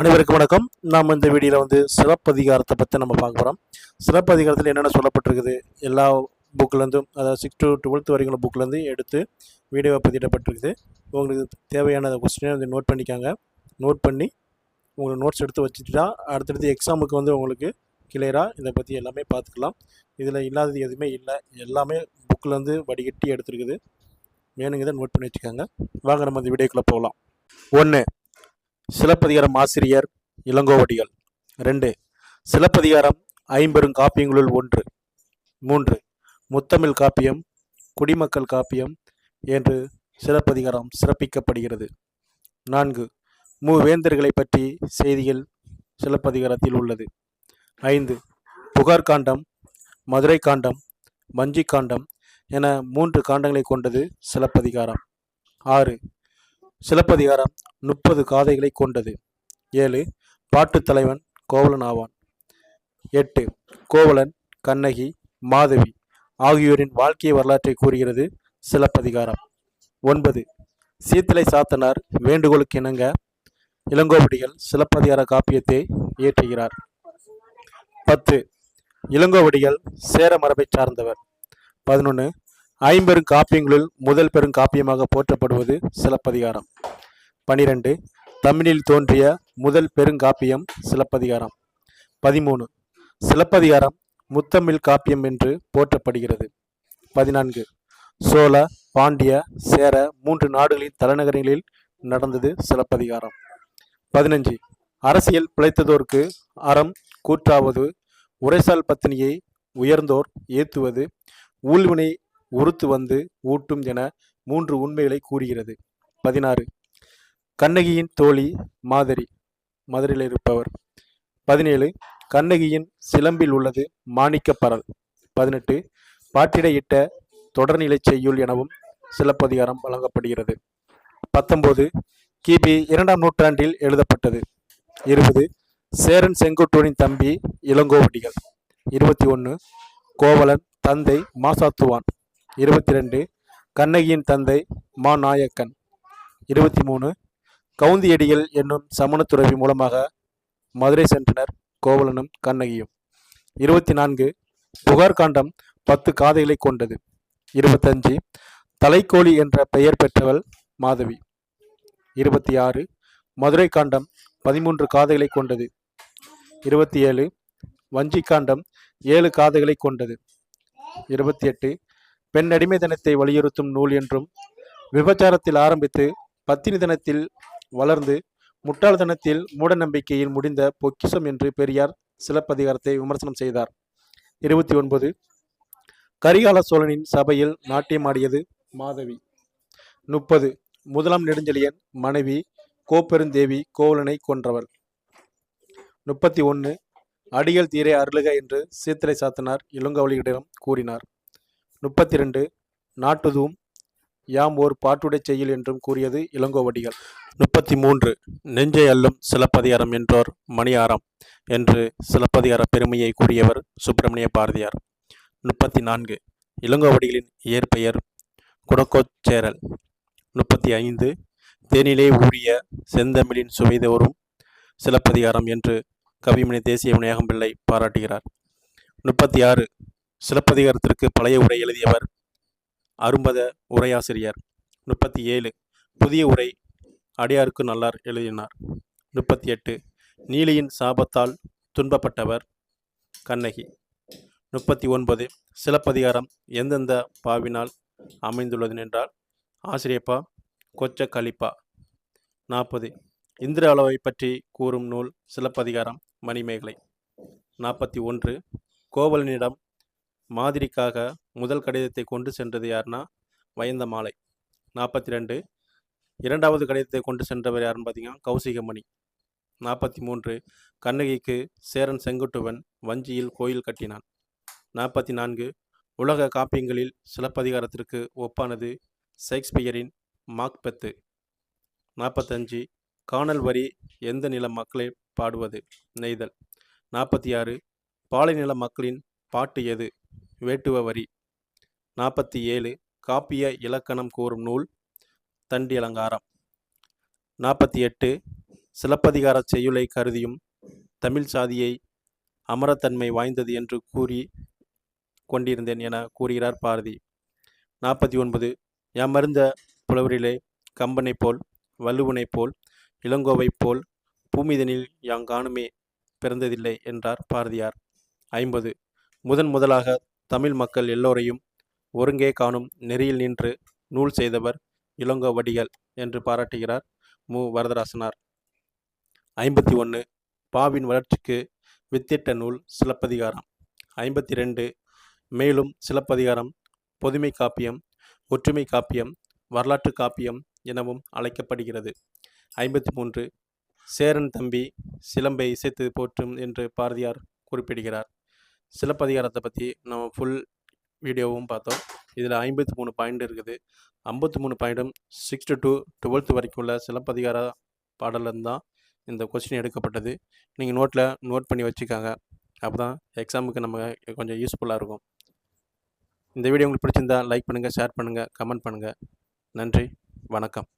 அனைவருக்கும் வணக்கம். நாம் இந்த வீடியோவில் வந்து சிறப்பதிகாரத்தை பற்றி நம்ம பார்க்க போகிறோம் சிறப்பதிகாரத்தில் என்னென்ன சொல்லப்பட்டிருக்குது? எல்லா புக்லேருந்தும் அதாவது சிக்ஸ் டு டுவெல்த் வரைக்கும் புக்லேருந்து எடுத்து வீடியோவை பதிவிடப்பட்டிருக்குது உங்களுக்கு தேவையான கொஸ்டினை வந்து நோட் பண்ணிக்காங்க. நோட் பண்ணி உங்களுக்கு நோட்ஸ் எடுத்து வச்சுட்டா அடுத்தடுத்து எக்ஸாமுக்கு வந்து உங்களுக்கு கிளியராக இதை பற்றி எல்லாமே பார்த்துக்கலாம். இதில் இல்லாதது எதுவுமே இல்லை. எல்லாமே புக்லேருந்து வடிகட்டி எடுத்துருக்குது. வேணுங்கிறத நோட் பண்ணி வச்சுக்கோங்க. வாங்க நம்ம இந்த வீடியோக்குள்ளே போகலாம். ஒன்று சிலப்பதிகாரம் ஆசிரியர் இளங்கோவடிகள். ரெண்டு சிலப்பதிகாரம் ஐம்பெரும் காப்பியங்களுள் ஒன்று. மூன்று முத்தமிழ் காப்பியம் குடிமக்கள் காப்பியம் என்று சிலப்பதிகாரம் சிறப்பிக்கப்படுகிறது. நான்கு மூவேந்தர்களை பற்றி செய்திகள் சிலப்பதிகாரத்தில் உள்ளது. ஐந்து புகார் காண்டம் மதுரை காண்டம் வஞ்சி காண்டம் என மூன்று காண்டங்களை கொண்டது சிலப்பதிகாரம். ஆறு சிலப்பதிகாரம் முப்பது காதைகளை கொண்டது. ஏழு பாட்டு தலைவன் கோவலன் ஆவான். எட்டு கோவலன் கண்ணகி மாதவி ஆகியோரின் வாழ்க்கை வரலாற்றை கூறுகிறது சிலப்பதிகாரம். ஒன்பது சீத்தலை சாத்தனார் வேண்டுகோளுக்கு இணங்க இளங்கோவடிகள் சிலப்பதிகார காப்பியத்தை இயற்றுகிறார். பத்து இளங்கோவடிகள் சேர மரபை சார்ந்தவர். பதினொன்று ஐம்பெரும் காப்பியங்களுள் முதல் பெரும் காப்பியமாக போற்றப்படுவது சிலப்பதிகாரம். பனிரெண்டு தமிழில் தோன்றிய முதல் பெருங்காப்பியம் சிலப்பதிகாரம். பதிமூணு சிலப்பதிகாரம் முத்தமிழ் காப்பியம் என்று போற்றப்படுகிறது. பதினான்கு சோழ பாண்டிய சேர மூன்று நாடுகளின் தலைநகரங்களில் நடந்தது சிலப்பதிகாரம். பதினஞ்சு அரசியல் பிழைத்ததோர்க்கு அறம் கூற்றாவது உரைசால் பத்தினியை உயர்ந்தோர் ஏத்துவது ஊழ்வினை உறுத்து வந்து ஊட்டும் என மூன்று உண்மைகளை கூறுகிறது. பதினாறு. கண்ணகியின் தோழி மாதிரி மதுரையில் இருப்பவர். பதினேழு. கண்ணகியின் சிலம்பில் உள்ளது மாணிக்கப்பரல் பதினெட்டு. பாட்டிடையிட்ட தொடர்நிலை செய்யுள் எனவும் சிலப்பதிகாரம் வழங்கப்படுகிறது. பத்தொன்பது கிபி இரண்டாம் நூற்றாண்டில் எழுதப்பட்டது. இருபது. சேரன் செங்குட்டுவனின் தம்பி இளங்கோவடிகள். இருபத்தி ஒன்று கோவலன் தந்தை மாசாத்துவான். இருபத்தி ரெண்டு கண்ணகியின் தந்தை மா நாயக்கன். இருபத்தி மூணு கவுந்தியடிகள் என்னும் சமணத்துறவி மூலமாக மதுரை சென்றனர் கோவலனும் கண்ணகியும். இருபத்தி நான்கு புகார் காண்டம் பத்து காதைகளை கொண்டது. இருபத்தஞ்சு தலைக்கோழி என்ற பெயர் பெற்றவள் மாதவி. இருபத்தி ஆறு மதுரை காண்டம் பதிமூன்று காதைகளை கொண்டது. இருபத்தி ஏழு வஞ்சி காண்டம் ஏழு காதைகளை கொண்டது. இருபத்தி எட்டு பெண் அடிமை தினத்தை வலியுறுத்தும் நூல் என்றும் விபச்சாரத்தில் ஆரம்பித்து பத்தினி தினத்தில் வளர்ந்து முட்டாள்தனத்தில் மூடநம்பிக்கையில் முடிந்த பொக்கிஷம் என்று பெரியார் சிலப்பதிகாரத்தை விமர்சனம் செய்தார். இருபத்தி ஒன்பது. கரிகால சோழனின் சபையில் நாட்டியமாடியது மாதவி. முப்பது. முதலாம் நெடுஞ்செழியன் மனைவி கோப்பெருந்தேவி கோவலனை கொன்றவள். முப்பத்தி ஒன்று. அடிகள் தீரை அருளுக என்று சீத்தலை சாத்தனார் இளங்கவலியிடம் கூறினார். முப்பத்தி ரெண்டு நாட்டுதும் யாம் ஓர் பாட்டுடை செய்யுள் என்றும் கூறியது இளங்கோவடிகள். முப்பத்தி மூன்று நெஞ்சை அல்லும் சிலப்பதிகாரம் என்றோர் மணியாரம் என்று சிலப்பதிகார பெருமையை கூறியவர் சுப்பிரமணிய பாரதியார். முப்பத்தி நான்கு இளங்கோவடிகளின் இயற்பெயர் குடக்கோச்சேரல் முப்பத்தி ஐந்து தேனிலே ஊறிய செந்தமிழின் சுவைதோறும் சிலப்பதிகாரம் என்று கவிமணி தேசிய விநாயகம் பிள்ளை பாராட்டுகிறார். முப்பத்தி ஆறு சிலப்பதிகாரத்திற்கு பழைய உரை எழுதியவர் அரும்பத உரையாசிரியர். முப்பத்தி ஏழு புதிய உரை அடியாருக்கு நல்லார் எழுதினார். முப்பத்தி எட்டு நீலியின் சாபத்தால் துன்பப்பட்டவர் கண்ணகி. முப்பத்தி ஒன்பது சிலப்பதிகாரம் எந்தெந்த பாவினால் அமைந்துள்ளது என்றால் ஆசிரியப்பா கொச்ச கலிப்பா. நாற்பது. இந்திர அளவை பற்றி கூறும் நூல் சிலப்பதிகாரம் மணிமேகலை. நாற்பத்தி ஒன்று. கோவலனிடம் மாதிரிக்காக முதல் கடிதத்தை கொண்டு சென்றது யாருன்னா வயந்த மாலை நாற்பத்தி ரெண்டு இரண்டாவது கடிதத்தை கொண்டு சென்றவர் யாருன்னு பார்த்தீங்கன்னா கௌசிகமணி. நாற்பத்தி மூன்று கண்ணகிக்கு சேரன் செங்குட்டுவன் வஞ்சியில் கோயில் கட்டினான். நாற்பத்தி நான்கு உலக காப்பியங்களில் சிலப்பதிகாரத்திற்கு ஒப்பானது ஷேக்ஸ்பியரின் மாக்பெத்து. நாற்பத்தஞ்சு காணல் வரி எந்த நில மக்களை பாடுவது நெய்தல். நாற்பத்தி ஆறு பாலைநில மக்களின் பாட்டு எது? வேட்டுவ வரி. நாற்பத்தி ஏழு காப்பிய இலக்கணம் கூறும் நூல் தண்டி அலங்காரம் நாற்பத்தி எட்டு சிலப்பதிகார செய்யுளை கருதியும் தமிழ் சாதியை அமரத்தன்மை வாய்ந்தது என்று கூறி கொண்டிருந்தேன் என கூறுகிறார் பாரதி. நாற்பத்தி ஒன்பது யாமருந்த புலவரிலே கம்பனைப் போல் வல்லுவனை போல் இளங்கோவைப் போல் பூமிதனில் யாங்கானுமே பிறந்ததில்லை என்றார் பாரதியார். ஐம்பது முதன் முதலாக தமிழ் மக்கள் எல்லோரையும் ஒருங்கே காணும் நெறியில் நின்று நூல் செய்தவர் இளங்கோவடிகள் என்று பாராட்டுகிறார் மு. வரதராசனார். ஐம்பத்தி ஒன்று பாவின் வளர்ச்சிக்கு வித்திட்ட நூல் சிலப்பதிகாரம். ஐம்பத்தி ரெண்டு மேலும் சிலப்பதிகாரம் பொதுமை காப்பியம் ஒற்றுமை காப்பியம் வரலாற்று காப்பியம் எனவும் அழைக்கப்படுகிறது. ஐம்பத்தி மூன்று சேரன் தம்பி சிலம்பை இசைத்து போற்றும் என்று பாரதியார் குறிப்பிடுகிறார். சிலப்பதிகாரத்தை பற்றி நம்ம ஃபுல் வீடியோவும் பார்த்தோம். இதில் ஐம்பத்தி மூணு பாயிண்ட் இருக்குது. ஐம்பத்தி மூணு பாயிண்ட்டும் சிக்ஸ்த்து டு டுவெல்த்து வரைக்கும் உள்ள சிலப்பதிகார பாடலேருந்து தான் இந்த கொஸ்டின் எடுக்கப்பட்டது. நீங்கள் நோட்டில் நோட் பண்ணி வச்சுக்காங்க. அப்போ தான் எக்ஸாமுக்கு நம்ம கொஞ்சம் யூஸ்ஃபுல்லாக இருக்கும். இந்த வீடியோ உங்களுக்கு பிடிச்சிருந்தா லைக் பண்ணுங்கள் ஷேர் பண்ணுங்கள் கமெண்ட் பண்ணுங்கள் நன்றி வணக்கம்.